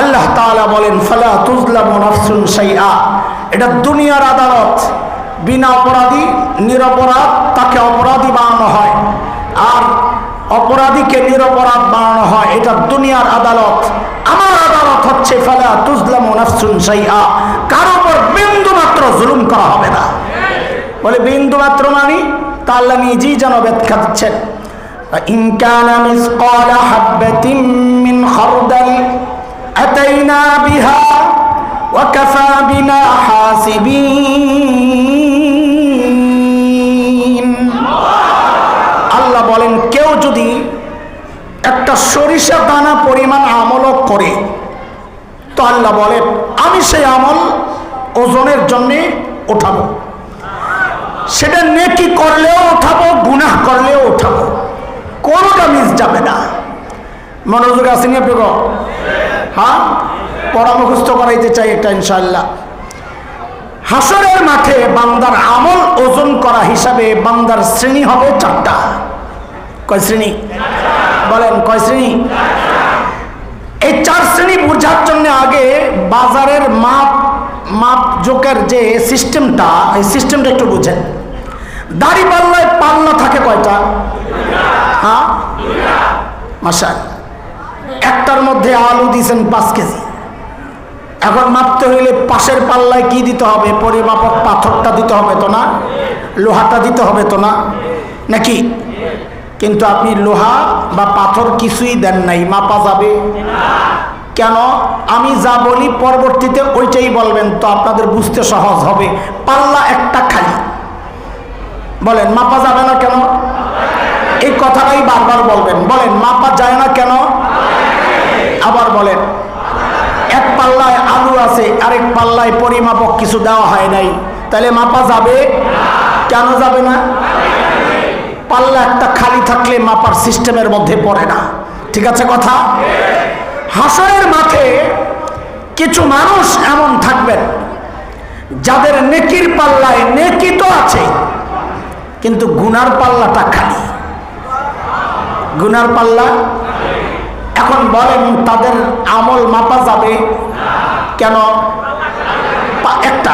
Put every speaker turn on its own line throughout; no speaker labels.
আল্লাহ তালা বলেন, ফালা তুজলাম সাইয়া এটা দুনিয়ার আদালত। বিনা অপরাধী, নিরপরাধ, তাকে অপরাধী বানানো হয়। আর অপরাধীকে নিরপরাধ বানানো হয়, এটা দুনিয়ার আদালত। আমার আদালত হচ্ছে, ফালা তুজলাম নফসুন সাইয়া কারও ওপর বিন্দু মাত্র জুলুম করা হবে না। বলে বিন্দু মাত্র মানি তাহলে আল্লাহ নিজেই যেন ব্যাখ্যা দিচ্ছেন। خردل أتينا بها وكفى بنا حاسبين আল্লাহ বলেন কেউ যদি একটা সরিষা দানা পরিমাণ আমলও করে তো আল্লাহ বলেন আমি সেই আমল ওজনের জন্যে উঠাবো সেটা নেকি করলেও উঠাবো গুনাহ করলেও উঠাবো কোনোটা মিস যাবে না মনোযোগ আসেনি আপনি গো? হ্যাঁ? পরামর্শ করাইতে চাই এটা ইনশাল্লাহ হাসরের মাঠে বান্দার আমল ওজন করা হিসাবে বান্দার শ্রেণি হবে চারটা। কয় শ্রেণি? বলেন, কয় শ্রেণি? এই চার শ্রেণি বোঝার জন্য আগে বাজারের মাপ মাপ জোকের যে সিস্টেমটা, এই সিস্টেমটা একটু বুঝেন। দাড়ি পাল্লায় পাল্লা থাকে কয়টা? হ্যাঁ? মাসাল একটার মধ্যে আলু দিয়েছেন পাঁচ কেজি। এখন মাপতে হইলে পাশের পাল্লায় কি দিতে হবে? পরিমাপক পাথরটা দিতে হবে তো না? লোহাটা দিতে হবে তো না? নাকি? কিন্তু আপনি লোহা বা পাথর কিছুই দেন নাই, মাপা যাবে। কেন? আমি যা বলি পরবর্তীতে ওইটাই বলবেন, তো আপনাদের বুঝতে সহজ হবে। পাল্লা একটা খালি। বলেন, মাপা যাবে না কেন? এই কথাটাই বারবার বলবেন। বলেন, মাপা যায় না কেন? আবার বলেন, এক পাল্লায় আলু আছে, আরেক পাল্লায় পরিমাপক কিছু দেওয়া হয় নাই। তাহলে মাপা যাবে? কেন যাবে না? পাল্লা একটা খালি থাকলে মাপার সিস্টেমের মধ্যে পড়ে না। ঠিক আছে কথা? হাসরের মাঠে কিছু মানুষ এমন থাকবেন, যাদের নেকির পাল্লায় নেকি তো আছে, কিন্তু গুনার পাল্লাটা খালি। গুনার পাল্লা এখন বলেন তাদের আমল মাপা যাবে? কেন? একটা।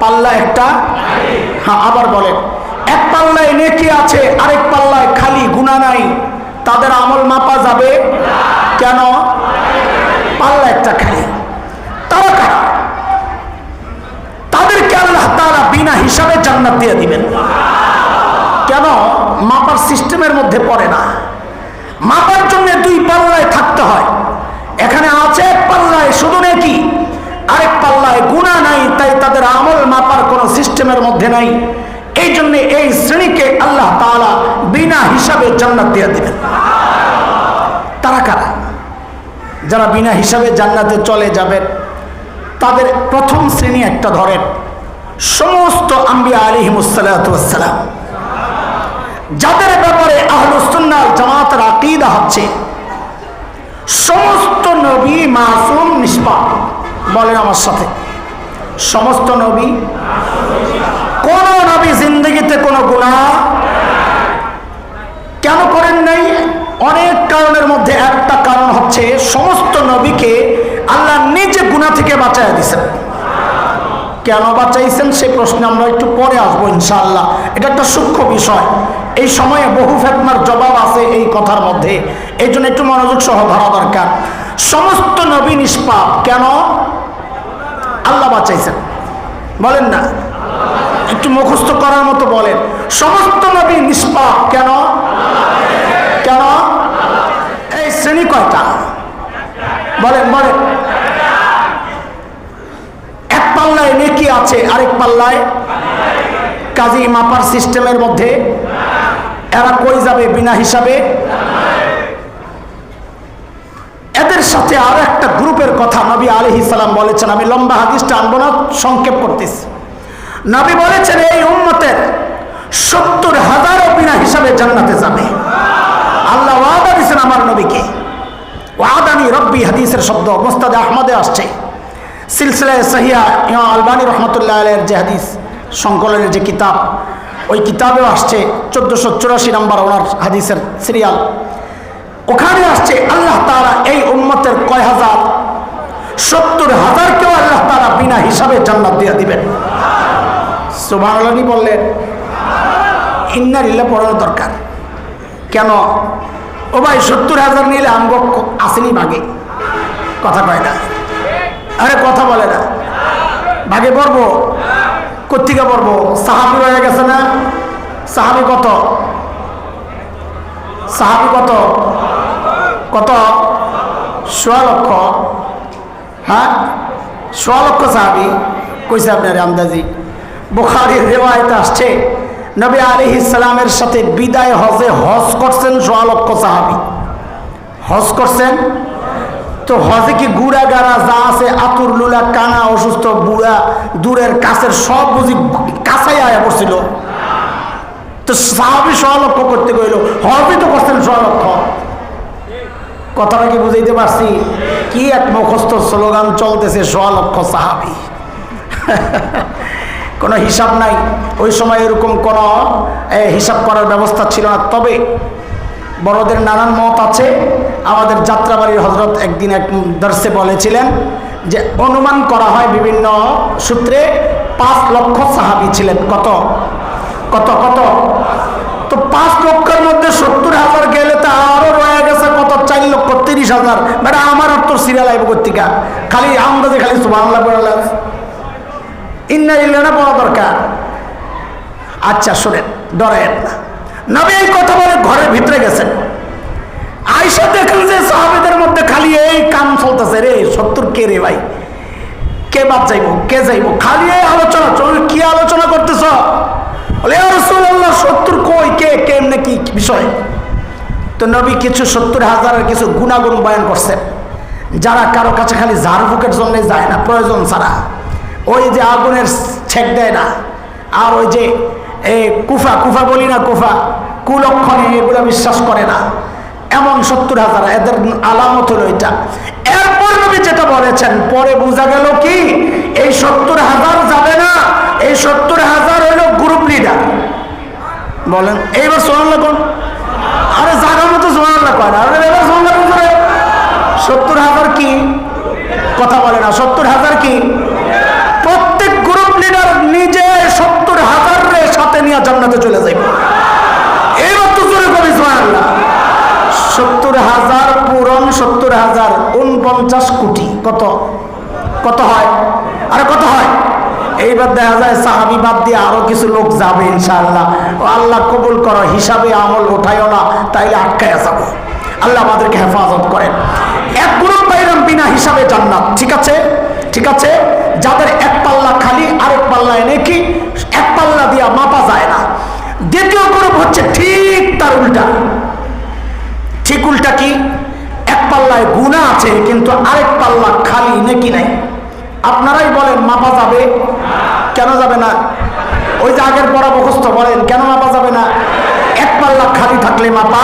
পাল্লা একটা? হ্যাঁ আবার বলেন। এক পাল্লায় নেকি আছে, আরেক পাল্লায় খালি গুণা নাই। তাদের আমল মাপা যাবে? কেন? পাল্লা একটা খালি। তাদেরকে আল্লাহ তারা বিনা হিসাবে জান্নাত দিয়ে দিবেন। কেন? মাপার সিস্টেমের মধ্যে পড়ে না। মাপার জন্য দুই পাল্লায় থাকতে হয়। এখানে আছে এক পাল্লায়, শুধু নাকি। আরেক পাল্লায় গুণা নাই, তাই তাদের আমল মাপার কোনো সিস্টেমের মধ্যে নাই। এই জন্য এই শ্রেণীকে আল্লাহ তাআলা বিনা হিসাবে জান্নাত দিয়ে দিবেন। তারা কারা? যারা বিনা হিসাবে জান্নাতে চলে যাবেন, তাদের প্রথম শ্রেণি একটা ধরেন, সমস্ত আম্বিয়া আলিহিমুসালাম যাদের ব্যাপারে আহলুসুন্নাল জামাতের আকিদা হচ্ছে, সমস্ত নবী মাসুম নিষ্পাপ। বলেন আমার সাথে। সমস্ত নবী, কোন নবী জিন্দগিতে কোনো গুণা কেন করেন নাই? অনেক কারণের মধ্যে একটা কারণ হচ্ছে, সমস্ত নবীকে আল্লাহ নিজে গুণা থেকে বাঁচায় দিয়েছেন। কেন বাঁচাইছেন? সেই প্রশ্নে আমরা একটু পরে আসব ইনশাআল্লাহ। এটা একটা সূক্ষ্ম বিষয়। এই সময়ে বহু ফেতনার জবাব আছে এই কথার মধ্যে। এই জন্য একটু মনোযোগ সহ ধরা দরকার। সমস্ত নবী নিষ্পাপ, কেন? আল্লাহ বাঁচাইছেন। বলেন না। একটু মুখস্থ করার মতো বলেন। সমস্ত নবী নিষ্পাপ, কেন? কেন? এই শ্রেণি কয়টা? বলেন বলেন। এক পাল্লায় নেকি আছে, আরেক পাল্লায় কাজী মাপার সিস্টেমের মধ্যে এরা কই যাবে বিনা হিসাবে? এদের সাথে আরও একটা গ্রুপের কথা নবী আলহি সালাম বলেছেন। আমি লম্বা হাদিসটা আনব না, সংক্ষেপ করতেছি। নবী বলেছেন, এই উম্মতের সত্তর হাজারও বিনা হিসাবে জান্নাতে যাবে। আল্লাহ ওয়াদা দিয়েছেন আমার নবীকে। ওয়াদানি রব্বি হাদিসের শব্দ মোস্তাদ আহমদে আসছে। সিলসিলায় সাহিয়া ইমাম আলবানী রহমতুল্লাহ আলের যে হাদিস সংকলনের যে কিতাব, ওই কিতাবেও আসছে চোদ্দোশো চুরাশি নম্বর ওনার হাদিসের সিরিয়াল ওখানে আসছে আল্লাহ তারা এই উম্মতের কয় হাজার? সত্তর হাজারকেও আল্লাহ তারা বিনা হিসাবে জান্নাত দিয়ে দিবেন। সুবহানাল্লাহি বললেন ইন্নারিল্লা পড়ানো দরকার কেন? ও ভাই, সত্তর হাজার নিলে আমগো আসেনি ভাগে কথা কয় না। আরে কথা বলে না। ভাগে পড়ব কোথেকে পড়ব? সাহাবি হয়ে গেছে না? সাহাবি কত? সাহাবি কত? কত? সোয়া লক্ষ। হ্যাঁ? সোয়া লক্ষ সাহাবি। কইছে আপনার আমদাজি বুখারির রেওয়ায়তে আসছে, নবী আলী ইসলামের সাথে বিদায় হজে হজ করছেন সোয়া লক্ষ সাহাবি। হজ করছেন তো হজে কি গুড়া গাড়া যা আছে, আতুর, লুলা, কানা, অসুস্থ, বুড়া, দূরের, কাছের সব বুঝি কাছাই আয়া পড়ছিল। তো সাহাবি সোয়া লক্ষ করতে গইল হজই তো করছেন সোয়া লক্ষ কথাটা কি বুঝাইতে পারছি? কি এক মুখস্থ স্লোগান চলতেছে সোয়া লক্ষ সাহাবি। কোনো হিসাব নাই। ওই সময় এরকম কোনো হিসাব করার ব্যবস্থা ছিল না। তবে বড়দের নানান মত আছে। আমাদের যাত্রাবাড়ির হজরত একদিন এক দর্শে বলেছিলেন যে অনুমান করা হয় বিভিন্ন সূত্রে পাঁচ লক্ষ সাহাবি ছিলেন। কত? কত কত? তো পাঁচ লক্ষের মধ্যে সত্তর হাজার গেলে তো আরও রয়ে গেছে, কত? চার লক্ষ, তিরিশ হাজার। বেটা আমার আর তোর সিরিয়াল আইব কর্তিকা খালি আমদাজে খালি সুবাংলা বেড়ালাম ইন্না ইল্লানা পড়া দরকার। আচ্ছা শোনেন ডরেন না। নবী এই কথা বলে ঘরের ভিতরে গেছেন। আইসা দেখলেন যে সাহাবিদের মধ্যে খালি এই কাম চলতেছে রে সত্তর কে রে ভাই? কে বাদ যাইব, কে যাইব? খালি এই আলোচনা কি আলোচনা করতেছ? রসুল্লাহ সত্তর কই? কে কেমনে কি বিষয়? তো নবী কিছু সত্তর হাজারের কিছু গুণাগুণ বয়ান করছেন। যারা কারও কাছে খালি ঝাড়ফুকের জন্য যায় না, প্রয়োজন ছাড়া। ওই যে আগুনের ছেক দেয় না, আর ওই যে, এ, কুফা কুফা বলি না কুফা, কুলক্ষণে এগুলো বিশ্বাস করে না। এমন সত্তর হাজার, এদের আলামত হলো এটা। এরপর নবী যেটা বলেছেন, পরে বোঝা গেল কি? এই সত্তর হাজার যাবে না, এই সত্তর হাজার হলো গ্রুপ লিডার বলেন, এইবার সোনাল লাগুন আরে জায়গা মতো সোনাল কয় না। আরে এবার সোনাল সত্তর হাজার কি? কথা বলে না, সত্তর হাজার কি? প্রত্যেক গ্রুপ লিডার নিজে সত্তর হাজারের সাথে নিয়ে জান্নাতে চলে যাইব এইবার তো জোরে কবি সোনাল্লাহ সত্তর হাজার পূরণ সত্তর হাজার উনপঞ্চাশ কোটি, কত? কত হয়? আরে কত হয়? এইবার দেখা যায় সাহাবি বাদ দিয়ে আরও কিছু লোক যাবে ইনশাআল্লাহ। ও আল্লাহ কবুল করো, হিসাবে আমল উঠাইও না, তাইলে আটকায় যাব। আল্লাহ আমাদেরকে হেফাজত করেন। এক গ্রুপ পাইলাম বিনা হিসাবে জান্নাত। ঠিক আছে? ঠিক আছে? যাদের এক পাল্লা খালি, আরেক পাল্লা এনে কি এক পাল্লা দিয়া মাপা যায় না। দ্বিতীয় গ্রুপ হচ্ছে ঠিক তার উল্টা ঠিক উল্টা কি এক পাল্লায় গুণা আছে, কিন্তু আরেক পাল্লা খালি নাকি নাই। আপনারাই বলেন, মাপা যাবে? কেন যাবে না? ওই যে আগের পড়া মুখস্থ বলেন, কেন মাপা যাবে না? এক পাল্লা খালি থাকলে মাপা।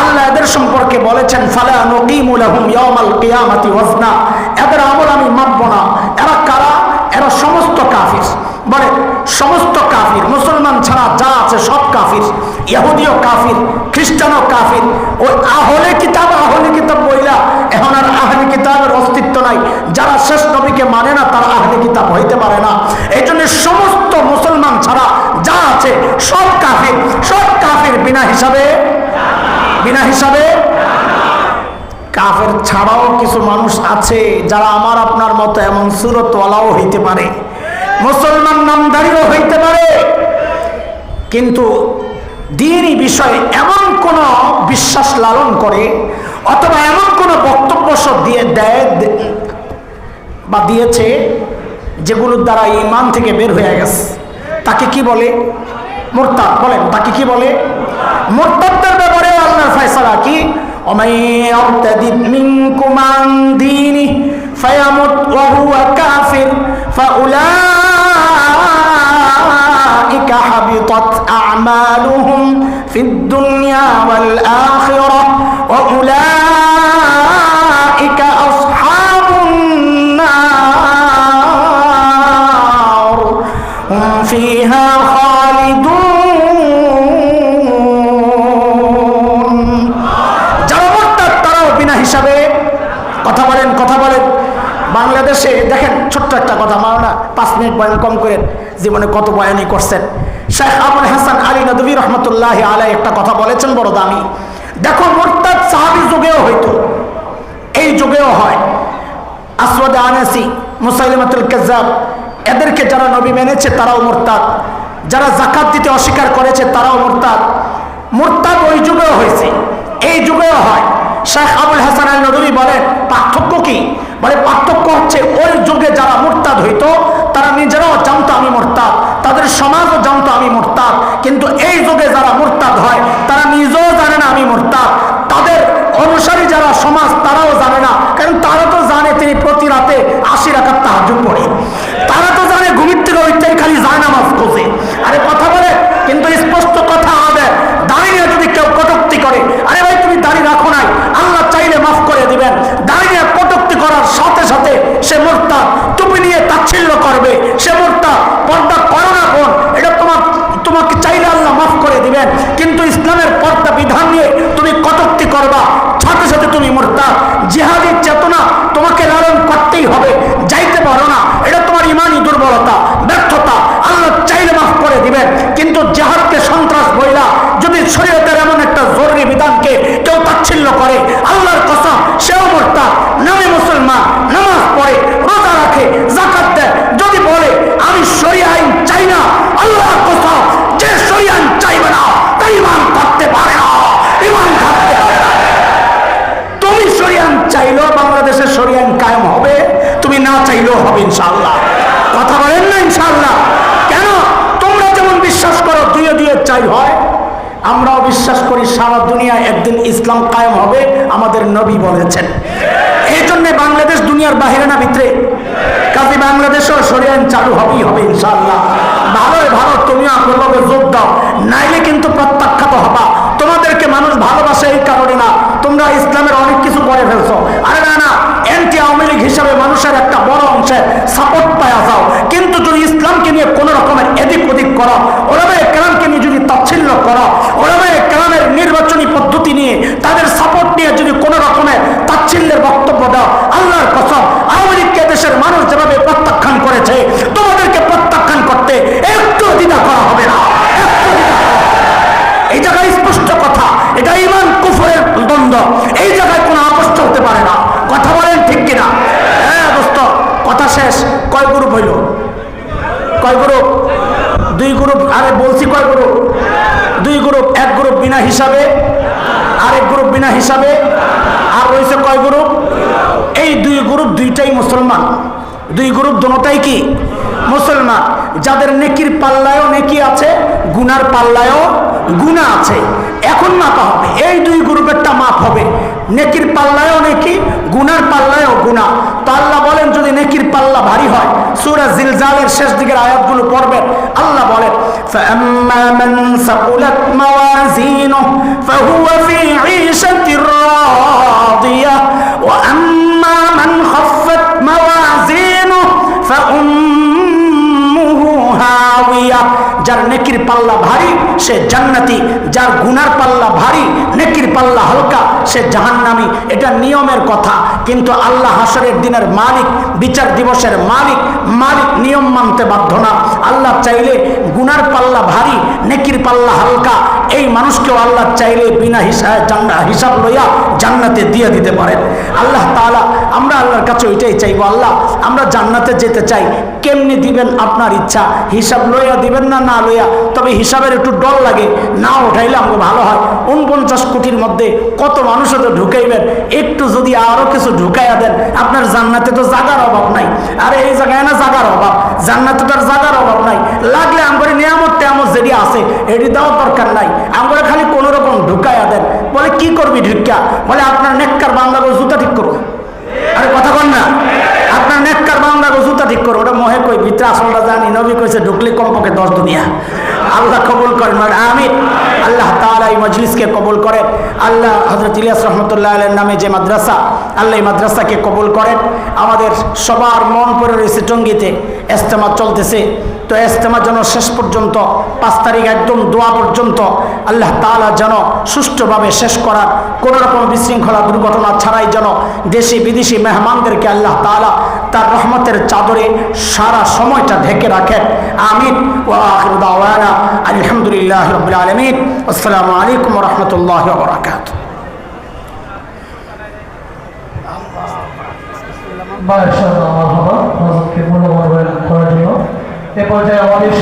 আল্লাহ এদের সম্পর্কে বলেছেন, ফালা নকিমুল হুম ইয়ামাল কিয়ামাতি ওয়াজনা। এদের আমল আমি মাপব না। এরা কারা? এরা সমস্ত কাফির। বলে, সমস্ত কাফির, মুসলমান ছাড়া যা আছে সব কাফির। ইহুদিও কাফির, খ্রিস্টানও কাফির। ওই আহলে কিতাব আহলে কিতাব বইলা এখন আর আহলে কিতাবের অস্তিত্ব নাই। যারা শেষ নবীকে মানে না, তারা আহলে কিতাব হইতে পারে না। এই সমস্ত মুসলমান ছাড়া যা আছে সব কাফির। সব কাফির বিনা হিসাবে বিনা হিসাবে কাফের ছাড়াও কিছু মানুষ আছে যারা আমার আপনার মতো এমন সুরতওয়ালাও হইতে পারে, মুসলমান নামদারিও হইতে পারে। কিন্তু দিনই বিষয়ে এমন কোন বিশ্বাস লালন করে অথবা এমন কোন বক্তব্য সব দিয়ে দেয়, বা দিয়েছে যেগুলোর দ্বারা ইমান থেকে বের হয়ে গেছে। তাকে কি বলে? মোরতাদ বলেন, তাকে কি বলে? মোরতাদদের ব্যাপারে আল্লাহর ফয়সালা কি? ومن يرتد منكم عن دينه فيمت وهو كافر فأولئك حبطت أعمالهم في الدنيا والآخرة বয়ান কম করেন, জীবনে কত বয়ানই করছেন। শেখ আবুল হাসান আলী নদী রহমতুল্লাহ আলাই একটা কথা বলেছেন, বড় দামি। দেখো, মোরতাদ সাহাবি যুগেও হইতো। এই যুগেও হয়। আসওয়াদ আনাসি, মুসাইলিমাতুল কাজ্জাব, এদেরকে যারা নবী মেনেছে, তারাও মোরতাদ। যারা জাকাত দিতে অস্বীকার করেছে, তারাও মোরতাদ। মোরতাদ ওই যুগেও হয়েছে। এই যুগেও হয়। শেখ আবুল হাসান আল নদী বলেন পার্থক্য কি? বলে পার্থক্য হচ্ছে, ওই যুগে যারা মোরতাদ হইতো তারা নিজেরাও জানতো আমি মোরতাদ। তাদের সমাজও জানতো আমি মোরতাদ। কিন্তু এই যুগে যারা মোরতাদ হয়, তারা নিজেও জানে না আমি মোরতাদ। তাদের অনুসারী যারা সমাজ, তারাও জানে না। কারণ তারা তো জানে তিনি প্রতি রাতে আশি রাখার তাহাজ পড়ে। তারা তো জানে ঘুমির থেকে ওইটাই খালি যায় নামাজ খোঁজে। আরে কথা বলে, কিন্তু স্পষ্ট কথা হবে দাঁড়িয়ে যদি কেউ কটুক্তি করে, আরে ভাই তুমি দাঁড়িয়ে রাখো নাই, আল্লাহ চাইলে মাফ করে দিবেন। দাঁড়িয়ে কটুক্তি করার সাথে সাথে সে মোর্তা পর্দা করো না বোন, এটা তোমার, তোমাকে চাইলে আল্লাহ মাফ করে দিবেন। কিন্তু ইসলামের পর্দা বিধান নিয়ে তুমি কটুক্তি করবা। সাথে সাথে তুমি মোর্তা জিহাদি চেতনা তোমাকে লালন করতেই হবে, যাইতে পারো না। এটা তোমার ইমানই দুর্বলতা, ব্যর্থতা। আল্লাহ চাইলে মাফ করে দিবেন। কিন্তু জেহাদকে সন্ত্রাস বইলা যদি শরীয়তের এমন একটা জরুরি বিধানকে কেউ তাচ্ছিল্য করে আল্লাহর কসম সেও মোর্তা নামে মুসলমান নামাজ পড়ে রোজা রাখে জাকাত দেয় যদি বলে আমি শরীয় আইন চাই না আল্লাহর কসম যে শরীয় আইন চাইবে না তাই ইমান করতে পারে না ইমান থাকতে হবে না তুমি শরিয়ান চাইলেও বাংলাদেশের শরিয়ান কায়েম হবে তুমি না চাইলেও হবে ইনশাআল্লাহ কথা বলেন না ইনশাআল্লাহ কেন তোমরা যেমন বিশ্বাস করো দুয়ে দুয়ে চাই হয় আমরাও বিশ্বাস করি সারা দুনিয়া একদিন ইসলাম কায়েম হবে, আমাদের নবী বলেছেন। এই জন্য বাংলাদেশ দুনিয়ার বাহিরে না ভিতরে। কাজে বাংলাদেশও সরিয়ান চালু হবেই হবে ইনশাআল্লাহ। ভালোই ভালো, তুমিও আপনার যোগ দাও। নাইলে কিন্তু প্রত্যাখ্যাত হবা। তোমাদেরকে মানুষ ভালোবাসে এই কারণে না। তোমরা ইসলামের অনেক কিছু করে ফেলছো। আরে না না, এন্টি আওয়ামী লীগ হিসাবে মানুষের একটা বড় অংশে সাপোর্ট পাওয়া যাও। কিন্তু যদি ইসলামকে নিয়ে কোনো রকমের এদিক ওদিক করো ওরামে কেরামকে নিয়ে যদি তাচ্ছিল্য করো ওরামে কেরামের নির্বাচনী পদ্ধতি নিয়ে তাদের সাপোর্ট নিয়ে যদি কোনো রকমের আরেক গ্রুপ বিনা হিসাবে আর রয়েছে কয় গ্রুপ এই দুই গ্রুপ দুইটাই মুসলমান দুই গ্রুপ দুটাই কি মুসলমান যাদের নেকির পাল্লায়ও নেকি আছে গুনার পাল্লায়ও গুণা আছে এখন মাপা হবে এই দুই গ্রুপেরটা মাপ হবে নেকির পাল্লায়ও নেকি গুনার পাল্লায়ও গুণা তো আল্লাহ বলেন যদি নেকির পাল্লা ভারী হয় সুরা জিলজালের শেষ দিকের আয়াতগুলো পড়বেন আল্লাহ বলেন فأما من ثقلت موازينه فهو যার নেকির পাল্লা ভারী সে জান্নাতি, যার গুনার পাল্লা ভারী, নেকির পাল্লা হালকা, সে জাহান্নামি, এটা নিয়মের কথা। কিন্তু আল্লাহ হাসরের দিনের মালিক, বিচার দিবসের মালিক মালিক নিয়ম মানতে বাধ্য না। আল্লাহ চাইলে গুনার পাল্লা ভারী, নেকির পাল্লা হালকা, এই মানুষকেও আল্লাহ চাইলে বিনা হিসাবে হিসাব লইয়া জান্নাতে দিয়ে দিতে পারেন। আল্লাহ তাআলা, আমরা আল্লাহর কাছে ওইটাই চাইব, আল্লাহ, আমরা জান্নাতে যেতে চাই, কেমনি দিবেন আপনার ইচ্ছা? হিসাব লইয়া দিবেন না না লইয়া? তবে হিসাবের একটু ডর লাগে, না উঠাইলে আমাকে ভালো হয়। উনপঞ্চাশ কোটির মধ্যে কত মানুষও তো ঢুকাইবেন। একটু যদি আরও কিছু ঢুকাইয়া দেন, আপনার জান্নাতে তো জাগার অভাব নাই। আরে এই জায়গায় না জাগার অভাব? জান্নাতে তো আর জাগার অভাব নাই। লাগলে আমার নিয়ামত টেয়ামত যেটি আছে, এটি দেওয়ার দরকার নাই। আমরা খালি কোনো রকম ঢুকাইয়া দেন। বলে, কি করবি ঢুকিয়া? বলে, আপনার নেককার বাংলা করে জুতা ঠিক করব আরে কথা বল না। আপনার নেককার বাংলা করে জুতা ঠিক করব ওটা মহে কই, ভিতরে আসলটা জানি, নবী কইছে, ঢুকলে কমপক্ষে দশ দুনিয়া। আল্লাহ কবুল করেন মানে আমি আল্লাহ তাআলা এই মজলিসকে কবুল করেন আল্লাহ হজরত ইলিয়াস রহমতুল্লাহ আলের নামে যে মাদ্রাসা, আল্লাহ এই মাদ্রাসাকে কবুল করেন। আমাদের সবার মন পড়ে রয়েছে টঙ্গিতে এস্তেমা চলতেছে। তো এস্তেমা যেন শেষ পর্যন্ত, পাঁচ তারিখ একদম দোয়া পর্যন্ত আল্লাহ তাআলা যেন সুষ্ঠুভাবে শেষ করার কোনো রকম বিশৃঙ্খলা দুর্ঘটনা ছাড়াই যেন দেশি বিদেশি মেহমানদেরকে আল্লাহ তাআলা তার রহমতের চাদরে সারা সময়টা ঢেকে রাখেন। আমিন। ও আখিরু আলহামদুলিল্লাহ রাব্বিল আলমিন। আসসালামু আলাইকুম রহমতুল্লাহ
বরাকাত এ পর্যায়ে আমাদের